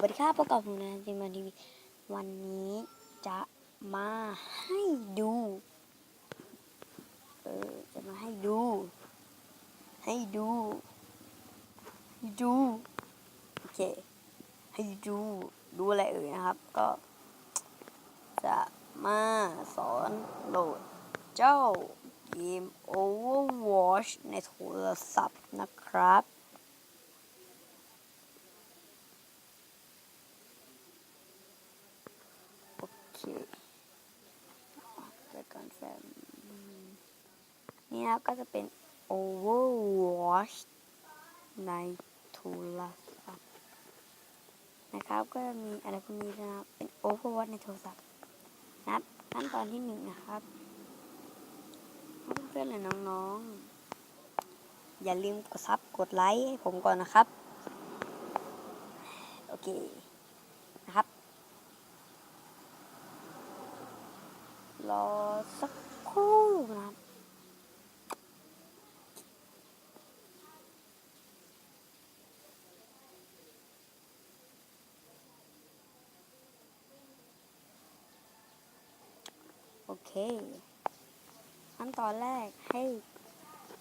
วัสดีครับพบกับผมนะจิมมาทีวีวันนี้จะมาให้ดู เออ จะมาให้ดู ให้ดู ให้ดู โอเค ให้ดู ดูอะไรเอ่ยนะครับ ก็ จะมาสอนโหลด เจ้าเกม Overwatch ในโทรศัพท์นะครับ โอเคเกิดก่อนแฟมนี่นะก็จะเป็น Overwatch ในโทรศัพท์นะครับ ก็จะมีอะไรพวกนี้นะครับ เป็น Overwatch ในโทรศัพท์นะครับขั้นตอนที่หนึ่งนะครับเพื่อนๆและน้องๆ อย่าลืมกดซับกดไลค์ให้ผมก่อนนะครับ โอเค นะครับ รอสักครู่นะโอเค ขั้นตอนแรกให้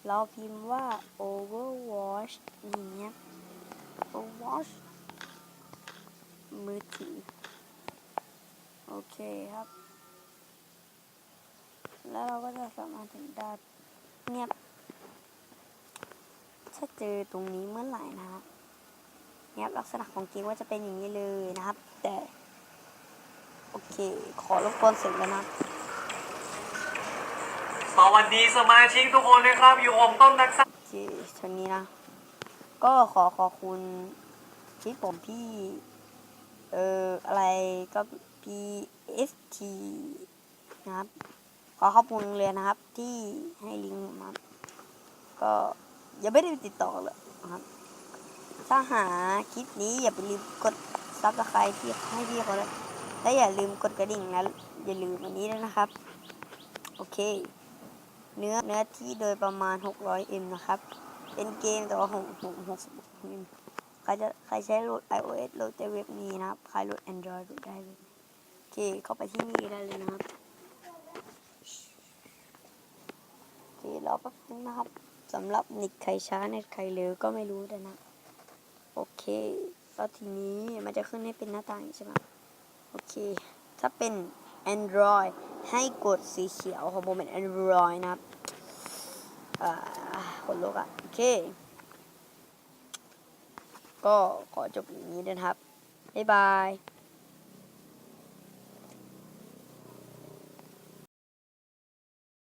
เราพิมพ์ว่า Overwatch นี่เนี่ย Overwatch มือถือ โอเคครับ แล้วเราก็จะสามารถถึงได้เนี่ยถ้าเจอตรงนี้เมื่อไหร่นะครับเนี่ยลักษณะของเกมว่าจะเป็นอย่างนี้เลยนะครับ แต่ โอเค ขอรบกวนเสร็จแล้วนะสวัสดีสมาชิกทุกคนนะครับ อยู่ผมต้นนักสักโอเคทางนี้นะ ก็ขอขอบคุณที่ผมพี่ เอ่อ อะไรก็ PST นะครับ ขอขอบคุณเลยนนะครับ ที่ให้ลิงก์ผมนะครับก็ยังไม่ได้ติดต่อเลยนะครับ ถ้าหาคลิปนี้อย่าไปลืมกดซับสไครต์ที่ให้พี่เขาเลยและอย่าลืมกดกระดิ่งนะอย่าลืมอันนี้ด้วยนะครับ โอเค เนื้อเนื้อที่โดยประมาณ 600 m นะครับ เป็นเกมแต่ว่าของผม60 m ใครจะใครใช้โหลด iOS โหลดแต่เว็บนี้นะครับ ใครโหลด Android โหลดได้เลยโอเค เข้าไปที่นี่ได้เลยนะครับ โอเค รอแป๊บนึงนะครับสำหรับเน็ตใครช้าเน็ตใครเร็วก็ไม่รู้แต่นะ โอเคแล้วทีนี้มันจะขึ้นให้เป็นหน้าต่างใช่ไหมโอเค ถ้าเป็น Android ให้กดสีเขียวของผมเป็น Android นะครับอ่าคนลุกอะโอเค ก็ขอจบอย่างนี้นะครับ บ๊ายบาย